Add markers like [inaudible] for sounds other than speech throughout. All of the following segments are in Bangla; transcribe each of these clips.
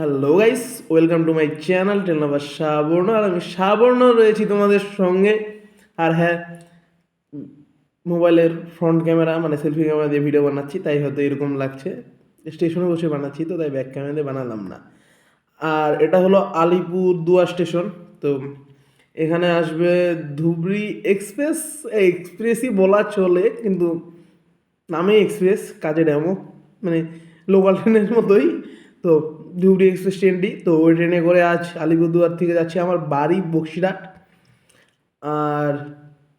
Hello guys welcome to my channel tell number Sabarna আর আমি সাবর্ণ রয়েছি তোমাদের সঙ্গে। আর হ্যাঁ মোবাইলের ফ্রন্ট ক্যামেরা মানে সেলফি ক্যামেরা দিয়ে ভিডিও বানাচ্ছি, তাই হয়তো এরকম লাগছে। স্টেশনে বসে বানাচ্ছি, তো তাই ব্যাক ক্যামেরা দিয়ে বানালাম না। আর এটা হলো আলিপুর দুয়া স্টেশন তো এখানে আসবে ধুবড়ি এক্সপ্রেস এক্সপ্রেসই বলা চলে, কিন্তু নামে এক্সপ্রেস কাজে ডেমো মানে লোকাল ট্রেনের মতোই, তো ধুবড়ি এক্সপ্রেস ট্রেনটি। তো ওই ট্রেনে করে আজ আলিপুরদুয়ার থেকে যাচ্ছি আমার বাড়ি, বক্সিরহাট। আর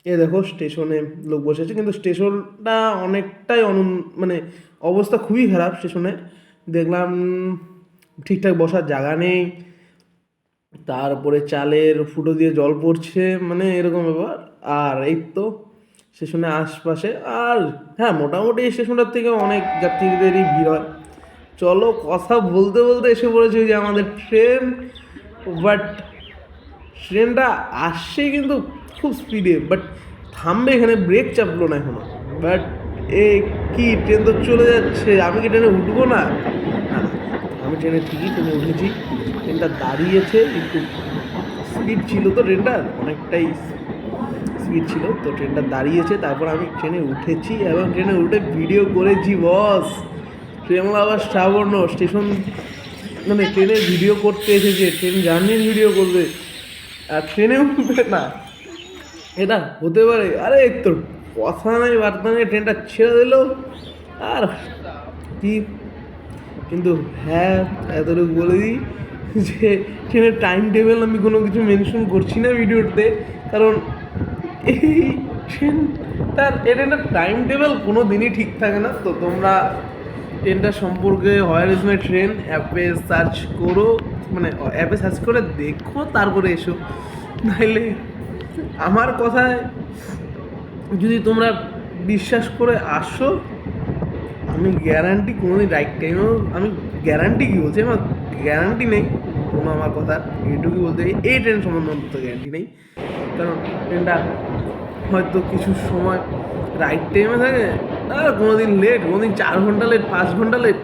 এ দেখো, স্টেশনে লোক বসে আছে। কিন্তু স্টেশনটা অনেকটাই অনু মানে অবস্থা খুবই খারাপ স্টেশনে দেখলাম ঠিকঠাক বসার জায়গা নেই। তারপরে চালের ফুটো দিয়ে জল পড়ছে মানে এরকম ব্যাপার। আর এই তো স্টেশনের আশপাশে। আর হ্যাঁ মোটামুটি স্টেশনটার থেকে অনেক যাত্রীদেরই ভিড় হয়। চলো কথা বলতে বলতে এসে পড়েছে যে আমাদের ট্রেন বাট ট্রেনটা আসছে কিন্তু খুব স্পিডে বাট থামবে এখানে ব্রেক চাপলো না এখনও। বাট এ কি, ট্রেন তো চলে যাচ্ছে, আমি কি ট্রেনে উঠবো না? আমি ট্রেনে ঠিকই ট্রেনে উঠেছি। ট্রেনটা দাঁড়িয়েছে, একটু স্পিড ছিল তো ট্রেনটার অনেকটাই স্পিড ছিল, তো ট্রেনটা দাঁড়িয়েছে, তারপর আমি ট্রেনে উঠেছি, এবং ট্রেনে উঠে ভিডিও করেছি বস ট্রেন আবার শ্রাবণ স্টেশন মানে ট্রেনে ভিডিও করতে এসেছে, ট্রেন জার্নির ভিডিও করবে। আর ট্রেনে উঠবে না। এটা হতে পারে। আরে এই তো কথা নাই, বার্তা নেই, ট্রেনটা ছেড়ে দিল। আর কি? কিন্তু হ্যাঁ এতটুকু বলে দিই যে, ট্রেনের টাইম টেবিল আমি কোনো কিছু মেনশন করছি না ভিডিওতে কারণ এই ট্রেনটার এই ট্রেনটার টাইম টেবিল কোনো দিনই ঠিক থাকে না। তো তোমরা ট্রেনটা সম্পর্কে হোয়ার ইজ মাই ট্রেন অ্যাপে সার্চ করো মানে অ্যাপে সার্চ করে দেখো, তারপরে এসো। নাইলে আমার কথায় যদি তোমরা বিশ্বাস করে আসো, আমি গ্যারান্টি কোনোদিন রাইট টাইমেও আমি গ্যারান্টি কী বলছি? আমার গ্যারান্টি নেই কোনো আমার কথা। এইটুকুই বলতে এই ট্রেন সম্বন্ধে অন্তত গ্যারান্টি নেই। কারণ ট্রেনটা হয়তো কিছু সময় রাইট টাইমে থাকে কোনো দিন লেট কোনো দিন চার ঘণ্টা লেট পাঁচ ঘণ্টা লেট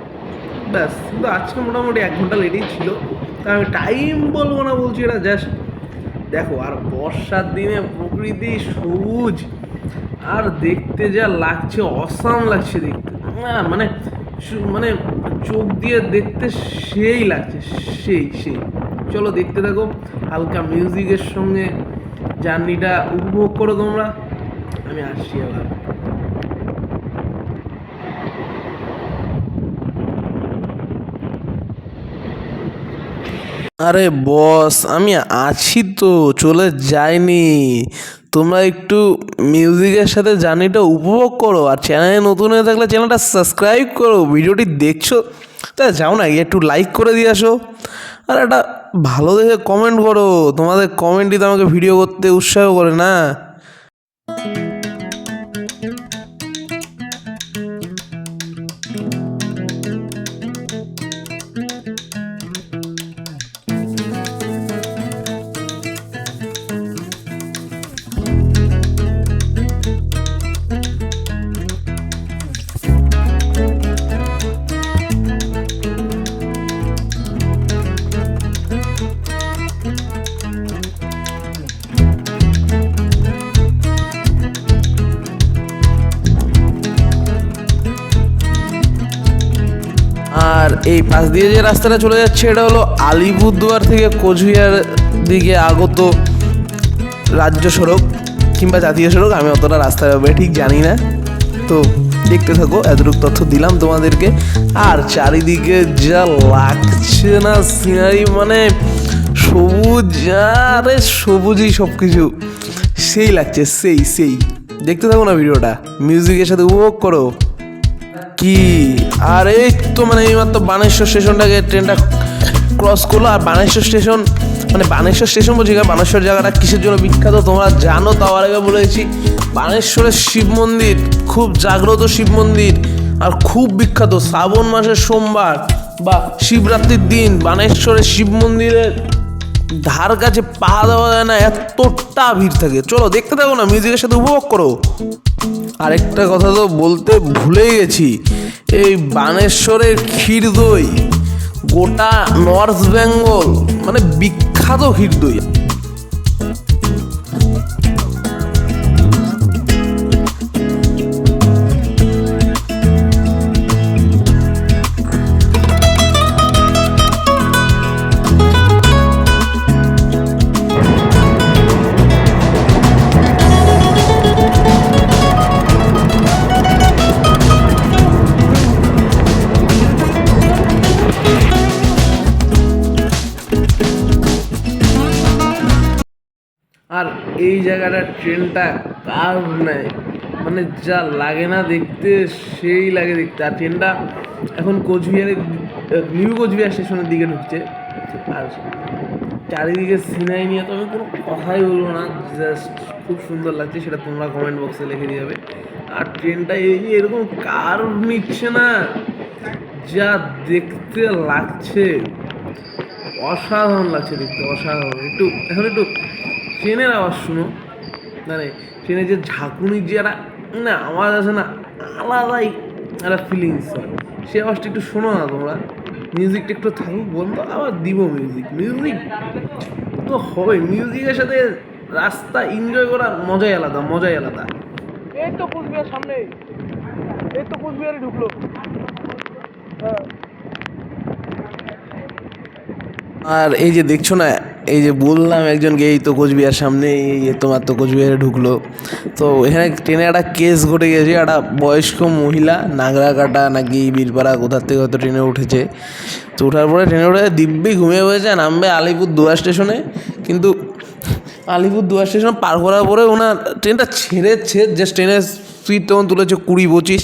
ব্যাস, কিন্তু আজকে মোটামুটি এক ঘণ্টা লেটই ছিল। তা আমি টাইম বলব না বলছি এটা জাস্ট দেখো, আর বর্ষার দিনে প্রকৃতি সবুজ, আর দেখতে যা লাগছে, অসাম লাগছে দেখতে। মানে মানে চোখ দিয়ে দেখতে সেই লাগছে, সেই সেই। চলো দেখতে থাকো, হালকা মিউজিকের সঙ্গে জার্নিটা উপভোগ করো তোমরা। আমি আসছি আবার আরে বস, আমি আছি তো, চলে যাইনি। তোমরা একটু মিউজিকের সাথে জার্নিটা উপভোগ করো, আর চ্যানেলে নতুন হয়ে থাকলে চ্যানেলটা সাবস্ক্রাইব করো। ভিডিওটি দেখছ, তা যাও না একটু লাইক করে দিয়ে আসো। আর একটা ভালো দেখে কমেন্ট করো, তোমাদের কমেন্টই তো আমাকে ভিডিও করতে উৎসাহ করে না। এই পাশ দিয়ে যে রাস্তাটা চলে যাচ্ছে, এটা হলো আলিপুরদুয়ার থেকে কোচবিহার দিকে আগত রাজ্য সড়ক কিংবা জাতীয় সড়ক। আমি অতটা রাস্তা ব্যাপারে ঠিক জানি না। তো দেখতে থাকো, এতটুকু তথ্য দিলাম তোমাদেরকে। আর চারিদিকে যা লাগছে না সিনারি মানে সবুজ, আরে সবুজই সব কিছু সেই লাগছে, সেই সেই। দেখতে থাকো না ভিডিওটা। মিউজিকের সাথে উপভোগ করো। কি? আর এই তো মানে এইমাত্র বানেশ্বর স্টেশনটাকে ট্রেনটা ক্রস করল, আর বানেশ্বর স্টেশন মানে বানেশ্বর স্টেশন বলছি বানেশ্বর জায়গাটা কিসের জন্য বিখ্যাত? তোমরা জানো তাও আগে বলেছি বানেশ্বরের শিব মন্দির, খুব জাগ্রত শিব মন্দির, আর খুব বিখ্যাত। শ্রাবণ মাসের সোমবার বা শিবরাত্রির দিন বানেশ্বরের শিব মন্দিরের ধার কাছে পা দেওয়া যায় না, এতটা ভিড় থাকে। চলো, দেখতে থাকো না, মিউজিকের সাথে উপভোগ করো। আরেকটা কথা তো বলতে ভুলেই গেছি, এই বানেশ্বরের ক্ষীর দই, গোটা নর্থ বেঙ্গল মানে বিখ্যাত ক্ষীর দই। এই জায়গাটা ট্রেনটা কার নেয়? মানে যা লাগে না দেখতে, সেই লাগে দেখতে। আর ট্রেনটা এখন কোচবিহারের নিউ কোচবিহার স্টেশনের দিকে ঢুকছে। আর চারিদিকে সিনাই নিয়ে তো আমি কোনো কথাই বলব না জাস্ট খুব সুন্দর লাগছে, সেটা তোমরা কমেন্ট বক্সে লিখে দিয়ে যাবে আর ট্রেনটা এই যে এরকম কার নিচ্ছে না, যা দেখতে লাগছে। অসাধারণ লাগছে দেখতে, অসাধারণ। একটু, এখন একটু ট্রেনের আওয়াজ শুনো। মানে ট্রেনের যে ঝাঁকুনি যে একটা, না, আওয়াজ আছে না, আলাদাই একটা ফিলিংস হয়। সেই আওয়াজটা একটু শোনো না তোমরা। মিউজিকটা একটু থাকুক, বন্ধ, আবার দিব মিউজিক মিউজিক তো হবে মিউজিকের সাথে রাস্তা এনজয় করার মজাই আলাদা মজাই আলাদা। এই তো কুচবিহার সামনে এই তো কুচবিহারে ঢুকলো। হ্যাঁ। আর এই যে দেখছ না, এই যে বললাম একজনকে, এই তো কোচবিহার সামনে, এই যে তোমার তো কোচবিহারে ঢুকলো। তো এখানে ট্রেনে একটা কেস ঘটে গেছে, একটা বয়স্ক মহিলা, নাগরাকাটা নাকি বীরপাড়া কোথার থেকে হয়তো ট্রেনে উঠেছে। তো ওঠার পরে ট্রেনে উঠে দিব্যি ঘুমিয়ে পড়েছে, নামবে আলিপুর দুয়ার স্টেশনে। কিন্তু আলিপুর দুয়ার স্টেশন পার করার পরে ওনার ট্রেনটা ছেড়েছে জাস্ট ট্রেনের স্পিড তখন তুলেছে কুড়ি পঁচিশ।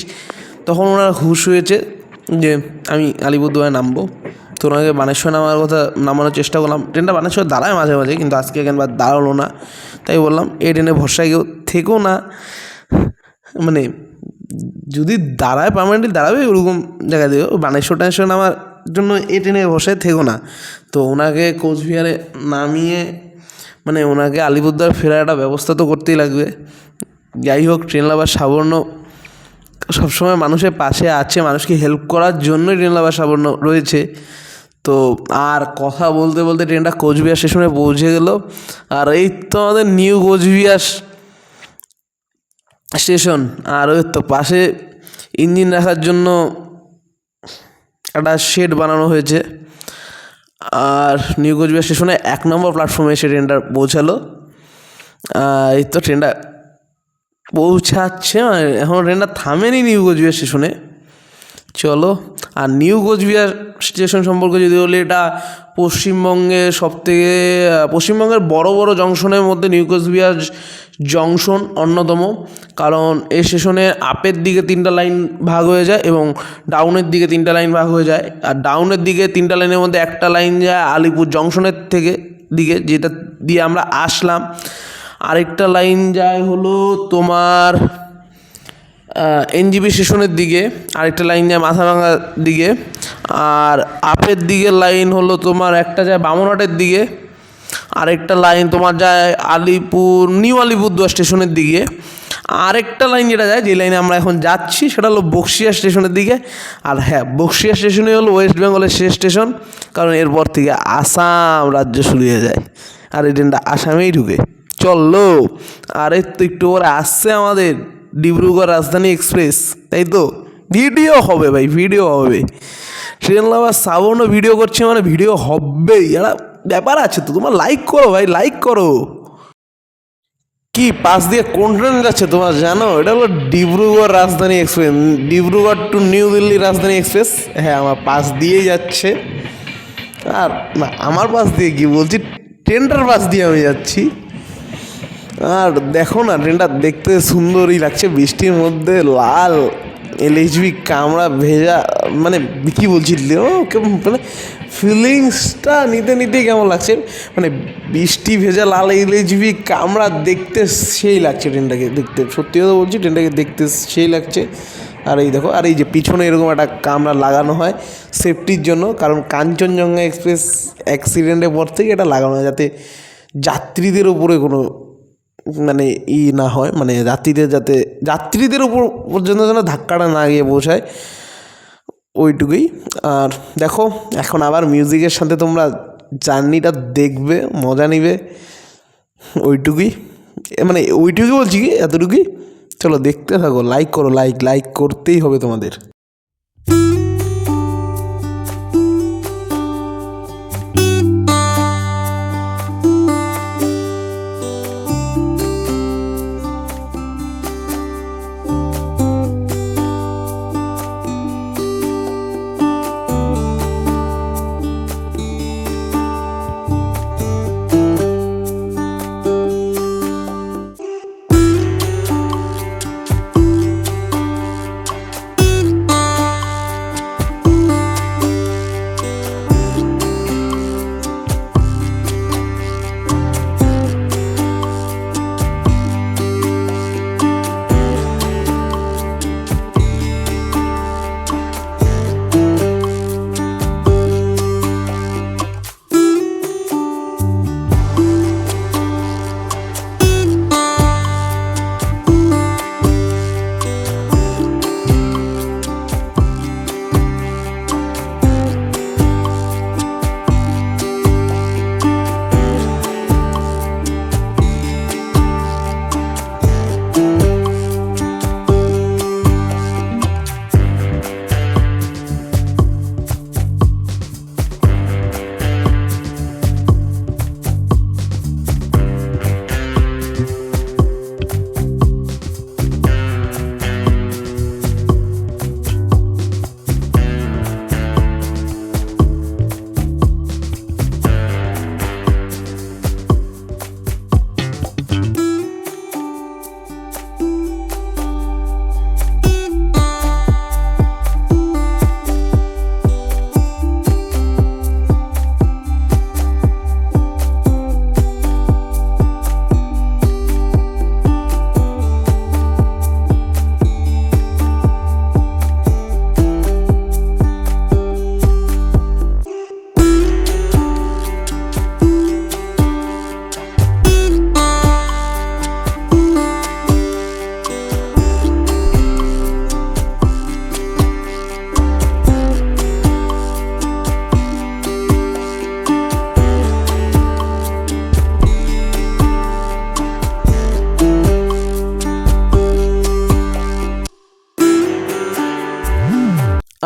তখন ওনার হুশ হয়েছে যে, আমি আলিপুরদুয়ারে নামবো। তো ওনাকে বানেশ্বর নামার কথা নামানোর চেষ্টা করলাম। ট্রেনটা বানেশ্বর দাঁড়ায় মাঝে মাঝে, কিন্তু আজকে একবার দাঁড়াল না। তাই বললাম এই ট্রেনে ভরসায় কেউ থেকেও না। মানে যদি দাঁড়ায় পার্মানেন্টলি দাঁড়াবে, ওরকম জায়গা দিও বানেশ্বর টানেশ্বর নামার জন্য এই ট্রেনে ভরসায় থেকো না। তো ওনাকে কোচবিহারে নামিয়ে মানে ওনাকে আলিপুরদুয়ার ফেরার একটা ব্যবস্থা তো করতেই লাগবে। যাই হোক, ট্রেন লাভার সাবর্ণ সবসময় মানুষের পাশে আছে, মানুষকে হেল্প করার জন্যই ট্রেন লাভার সাবর্ণ রয়েছে। তো আর কথা বলতে বলতে ট্রেনটা কোচবিহার স্টেশনে পৌঁছে গেল। আর এই তো আমাদের নিউ কোচবিহার স্টেশন। আর ওই তো পাশে ইঞ্জিন রাখার জন্য একটা শেড বানানো হয়েছে। আর নিউ কোচবিহার স্টেশনে এক নম্বর প্ল্যাটফর্মে এসে ট্রেনটা পৌঁছালো। এই তো ট্রেনটা পৌঁছাচ্ছে মানে এখন ট্রেনটা থামেনি নিউ কোচবিহার স্টেশনে। চলো আর নিউ কোচবিহার স্টেশন সম্পর্কে যদি বলি, এটা পশ্চিমবঙ্গে সব থেকে পশ্চিমবঙ্গের বড় বড় জংশনের মধ্যে নিউ কোচবিহার জংশন অন্যতম। কারণ এই স্টেশনে আপের দিকে তিনটা লাইন ভাগ হয়ে যায় এবং ডাউনের দিকে তিনটা লাইন ভাগ হয়ে যায়। আর ডাউনের দিকে তিনটা লাইনের মধ্যে একটা লাইন যায় আলিপুর জংশনের থেকে দিকে, যেটা দিয়ে আমরা আসলাম। আরেকটা লাইন যায় হলো তোমার এনজিবি স্টেশনের দিকে, আরেকটা লাইন যায় মাথাভাঙার দিকে, আর আপের দিকে লাইন হলো তোমার একটা যায় বামনহাটের দিকে, আরেকটা লাইন তোমার যায় আলিপুর, নিউ আলিপুরদুয়ার স্টেশনের দিকে। আরেকটা লাইন যেটা যায়, যে লাইনে আমরা এখন যাচ্ছি, সেটা হলো বক্সিয়া স্টেশনের দিকে। আর হ্যাঁ বক্সিয়া স্টেশনই হলো ওয়েস্ট বেঙ্গলের শেষ স্টেশন, কারণ এরপর থেকে আসাম রাজ্য শুরু হয়ে যায়। আর এই ট্রেনটা আসামেই ঢুকে। চলল আরে তো একটু পরে আসছে আমাদের। ডিব্রুগড় রাজধানী এক্সপ্রেস, তাই তো? ভিডিও হবে ভাই, ভিডিও হবে। ট্রেন লাভার শ্রাবণ ভিডিও করছে মানে ভিডিও হবেই। একটা ব্যাপার আছে তো, তোমার লাইক করো ভাই লাইক করো। কি পাশ দিয়ে কোন ট্রেন যাচ্ছে তোমার, জানো? এটা হলো Dibrugarh Rajdhani express, Dibrugarh to new Delhi Rajdhani express. হ্যাঁ আমার পাশ দিয়েই যাচ্ছে। আর না, আমার পাশ দিয়ে কি বলছি? ট্রেনটার পাশ দিয়ে আমি যাচ্ছি। আর দেখো না, ট্রেনটা দেখতে সুন্দরই লাগছে। বৃষ্টির মধ্যে লাল এলএইচবি কামড়া ভেজা মানে কি বলছি মানে ফিলিংসটা নিতে নিতেই কেমন লাগছে। মানে বৃষ্টি ভেজা লাল এলএইচবি কামড়া দেখতে সেই লাগছে ট্রেনটাকে দেখতে। সত্যি কথা বলছি, ট্রেনটাকে দেখতে সেই লাগছে। আর এই দেখো, আর এই যে পিছনে এরকম একটা কামড়া লাগানো হয় সেফটির জন্য, কারণ কাঞ্চনজঙ্ঘা এক্সপ্রেস অ্যাক্সিডেন্টের পর থেকে এটা লাগানো হয়, যাতে যাত্রীদের উপরে কোনো মানে ই না হয় মানে যাত্রীদের যাতে যাত্রীদের উপর পর্যন্ত যেন ধাক্কাটা না গিয়ে পৌঁছায়, ওইটুকুই। আর দেখো, এখন আবার মিউজিকের সাথে তোমরা জার্নিটা দেখবে, মজা নিবে, ওইটুকুই। মানে ওইটুকুই বলছি কি, এতটুকুই। চলো দেখতে থাকো লাইক করো লাইক লাইক করতেই হবে তোমাদের।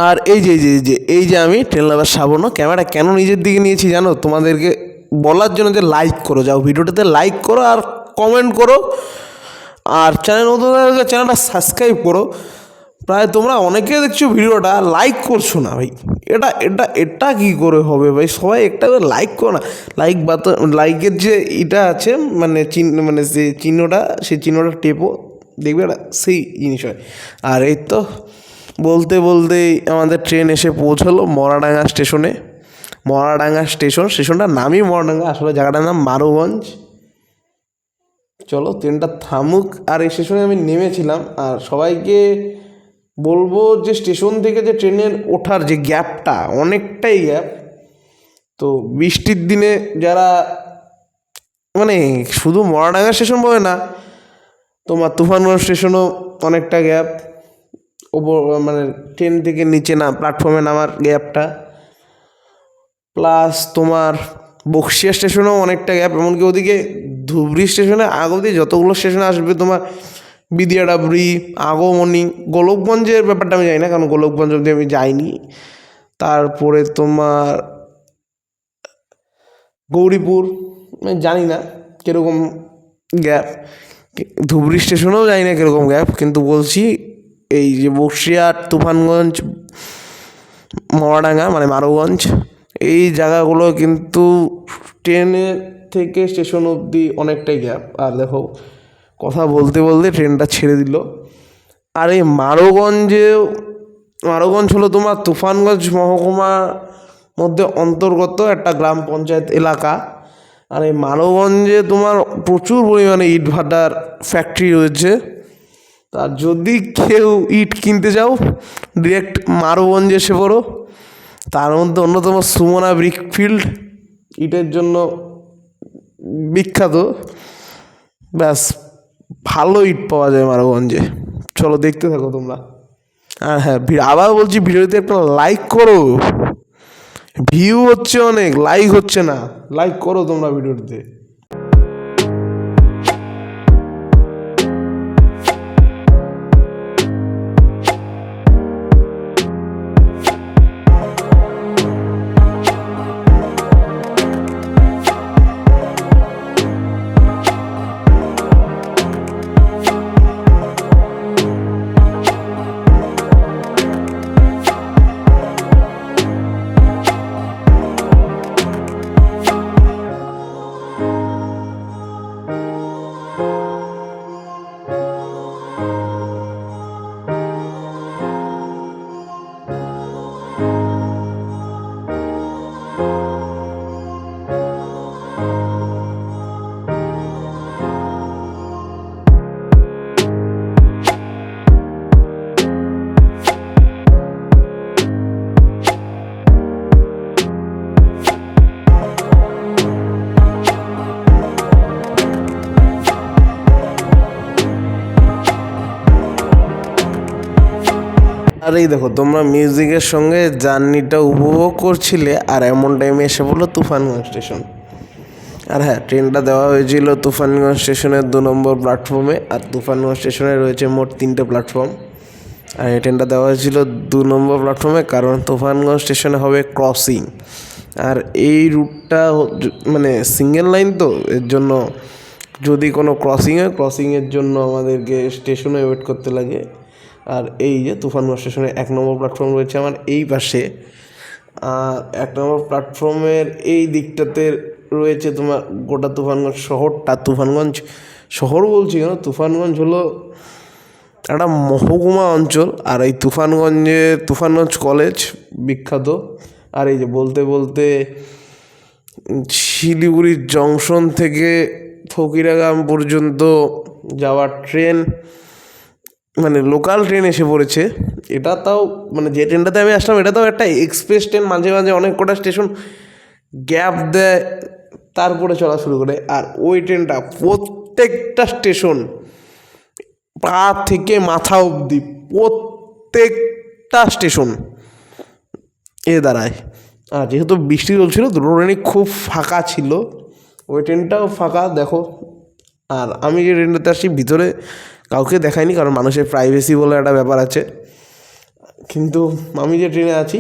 আর এই যে যে যে, এই যে আমি ট্রেন লাভার সাবনো ক্যামেরা কেন নিজের দিকে নিয়েছি জানো? তোমাদেরকে বলার জন্য যে লাইক করো, যাও ভিডিওটাতে লাইক করো আর কমেন্ট করো। আর চ্যানেল নতুন চ্যানেলটা সাবস্ক্রাইব করো। প্রায় তোমরা অনেকে দেখছ ভিডিওটা লাইক করছ না ভাই। এটা এটা এটা কী করে হবে ভাই? সবাই একটা করে লাইক করো না। লাইক বা তো লাইকের যে এটা আছে মানে চিহ্ন মানে যে চিহ্নটা, সেই চিহ্নটা টেপো। দেখবে এটা সেই জিনিস হয়। আর এই তো বলতে বলতেই আমাদের ট্রেন এসে পৌঁছলো মরাডাঙ্গা স্টেশনে মরাডাঙ্গা স্টেশন স্টেশনটার নামই মরাডাঙ্গা, আসলে জায়গাটার নাম মারুগঞ্জ। চলো ট্রেনটা থামুক, আর এই স্টেশনে আমি নেমেছিলাম, আর সবাইকে বলব যে স্টেশন থেকে যে ট্রেনের ওঠার যে গ্যাপটা অনেকটাই গ্যাপ তো বৃষ্টির দিনে যারা মানে শুধু মরাডাঙ্গা স্টেশন বলে না, তোমার তুফানগঞ্জ স্টেশনও অনেকটা গ্যাপ ওপর মানে ট্রেন থেকে নিচে না প্ল্যাটফর্মে নামার গ্যাপটা প্লাস তোমার বক্সিয়া স্টেশনেও অনেকটা গ্যাপ এমনকি ওদিকে ধুবড়ি স্টেশনে, আগ অবধি যতগুলো স্টেশনে আসবে তোমার বিদিয়াডাবড়ি আগমনি গোলকগঞ্জের ব্যাপারটা আমি জানি না, কারণ গোলকগঞ্জ অবধি আমি যাইনি। তারপরে তোমার গৌরীপুর জানি না কীরকম গ্যাপ ধুবড়ি স্টেশনেও জানি না কীরকম গ্যাপ কিন্তু বলছি এই যে বক্সিয়া, তুফানগঞ্জ মরাডাঙ্গা মানে মারুগঞ্জ, এই জায়গাগুলো কিন্তু ট্রেনের থেকে স্টেশন অবধি অনেকটাই গ্যাপ আর দেখো, কথা বলতে বলতে ট্রেনটা ছেড়ে দিল। আর এই মারুগঞ্জেও মারুগঞ্জ হলো তোমার তুফানগঞ্জ মহকুমার মধ্যে অন্তর্গত একটা গ্রাম পঞ্চায়েত এলাকা। আর এই মানবগঞ্জে তোমার প্রচুর পরিমাণে ইট ভাটার ফ্যাক্টরি রয়েছে। তা যদি কেউ ইট কিনতে যাও ডিরেক্ট মারুগঞ্জে এসে পড়ো। তার মধ্যে অন্যতম সুমনা ব্রিকফিল্ড, ইটের জন্য বিখ্যাত। ব্যাস, ভালো ইট পাওয়া যায় মারুগঞ্জে চলো দেখতে থাকো তোমরা। হ্যাঁ ভি- আবার বলছি, ভিডিওতে একটা লাইক করো। ভিউ হচ্ছে অনেক লাইক হচ্ছে না। লাইক করো তোমরা ভিডিওতে। এই দেখো, তোমরা মিউজিকের সঙ্গে জার্নিটা উপভোগ করছিলে, আর এমন টাইমে এসে বলল তুফানগঞ্জ স্টেশন আর হ্যাঁ ট্রেনটা দেওয়া হয়েছিল তুফানগঞ্জ স্টেশনের দু নম্বর প্ল্যাটফর্মে আর তুফানগঞ্জ স্টেশনে রয়েছে মোট তিনটে প্ল্যাটফর্ম আর এই ট্রেনটা দেওয়া হয়েছিল দু নম্বর প্ল্যাটফর্মে কারণ তুফানগঞ্জ স্টেশনে হবে ক্রসিং আর এই রুটটা মানে সিঙ্গেল লাইন তো, এর জন্য যদি কোনো ক্রসিং হয় ক্রসিংয়ের জন্য আমাদেরকে স্টেশনে ওয়েট করতে লাগে। আর এই যে তুফানগঞ্জ স্টেশনে এক নম্বর প্ল্যাটফর্ম রয়েছে আমার এই পাশে। আর এক নম্বর প্ল্যাটফর্মের এই দিকটাতে রয়েছে তোমার গোটা তুফানগঞ্জ শহরটা। তুফানগঞ্জ শহর বলছি কেন? তুফানগঞ্জ হলো একটা মহকুমা অঞ্চল আর এই তুফানগঞ্জে তুফানগঞ্জ কলেজ বিখ্যাত। আর এই যে বলতে বলতে শিলিগুড়ির জংশন থেকে ফকিরাগাম পর্যন্ত যাওয়ার ট্রেন মানে লোকাল ট্রেন এসে পড়েছে। এটা তাও মানে যে ট্রেনটাতে আমি আসলাম, এটা তাও একটা এক্সপ্রেস ট্রেন মাঝে মাঝে অনেক কটা স্টেশন গ্যাপ দেয়, তারপরে চলা শুরু করে। আর ওই ট্রেনটা প্রত্যেকটা স্টেশন পা থেকে মাথা অবধি প্রত্যেকটা স্টেশন এ দাঁড়ায়। আর যেহেতু বৃষ্টি চলছিল, দুটো ট্রেনই খুব ফাঁকা ছিল। ওই ট্রেনটাও ফাঁকা, দেখো আর আমি যে ট্রেনটাতে আসছি ভিতরে কাউকে দেখাইনি, কারণ মানুষের প্রাইভেসি বলে একটা ব্যাপার আছে। কিন্তু আমি যে ট্রেনে আছি,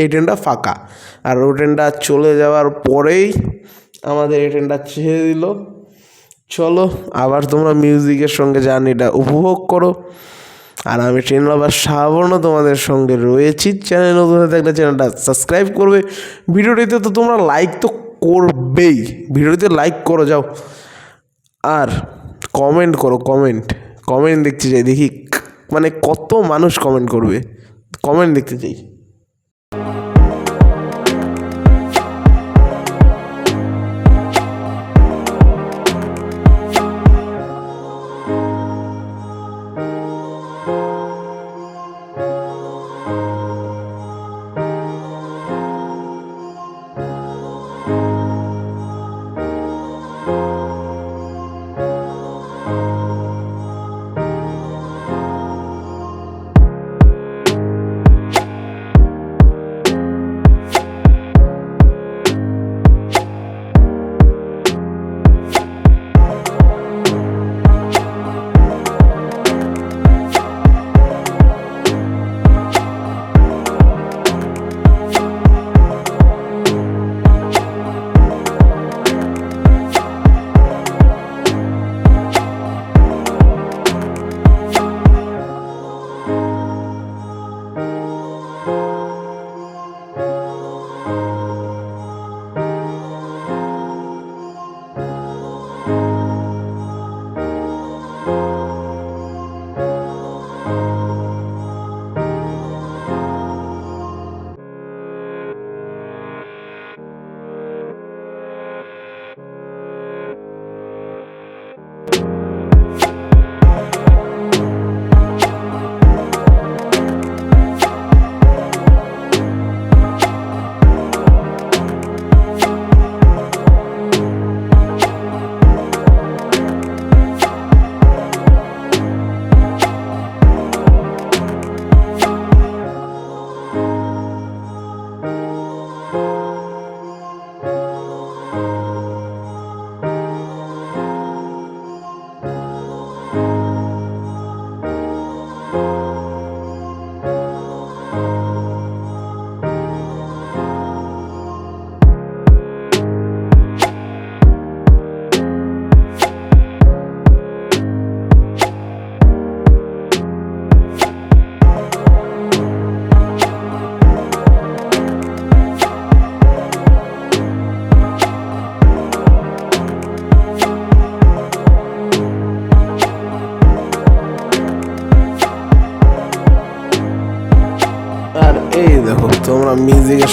এই ট্রেনটা ফাঁকা। আর ওই ট্রেনটা চলে যাওয়ার পরেই আমাদের এই ট্রেনটা ছেড়ে দিল। চলো, আবার তোমরা মিউজিকের সঙ্গে জার্নিটা উপভোগ করো। আর আমি ট্রেন আবার সাবর্ণ তোমাদের সঙ্গে রয়েছি। চ্যানেল নতুন হয়ে থাকলে চ্যানেলটা সাবস্ক্রাইব করবে। ভিডিওটিতে তো তোমরা লাইক তো করবেই। ভিডিওটিতে লাইক করো, যাও। আর কমেন্ট করো কমেন্ট কমেন্ট দেখতে চাই, দেখি মানে কত মানুষ কমেন্ট করবে? কমেন্ট দেখতে চাই।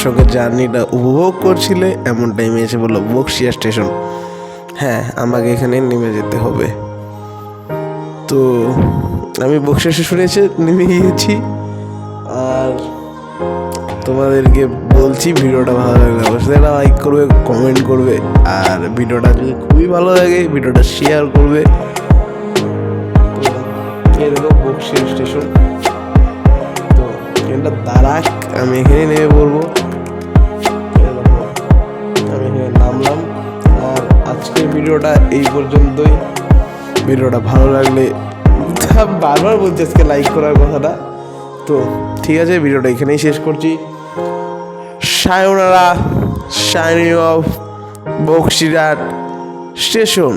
সঙ্গে জার্নিটা উপভোগ করছিলে? এমন টাইমে এসে বলল বক্সিয়া স্টেশন। হ্যাঁ আমাকে এখানে নেমে যেতে হবে। তো আমি বক্সিয়া স্টেশনে এসে নেমে গিয়েছি। আর তোমাদেরকে বলছি, ভিডিওটা ভালো লাগলে অবশ্যই লাইক করবে কমেন্ট করবে। আর ভিডিওটা যদি খুবই ভালো লাগে, ভিডিওটা শেয়ার করবে। এরকম স্টেশন। তো ট্রেনটা আমি এখানে নেমে পড়ব। আজকের ভিডিওটা এই পর্যন্তই। ভিডিওটা ভালো লাগলে [laughs] বারবার বলছি আজকে লাইক করার কথাটা। তো ঠিক আছে, ভিডিওটা এখানেই শেষ করছি। Sayonara shiny of Bakshirhat station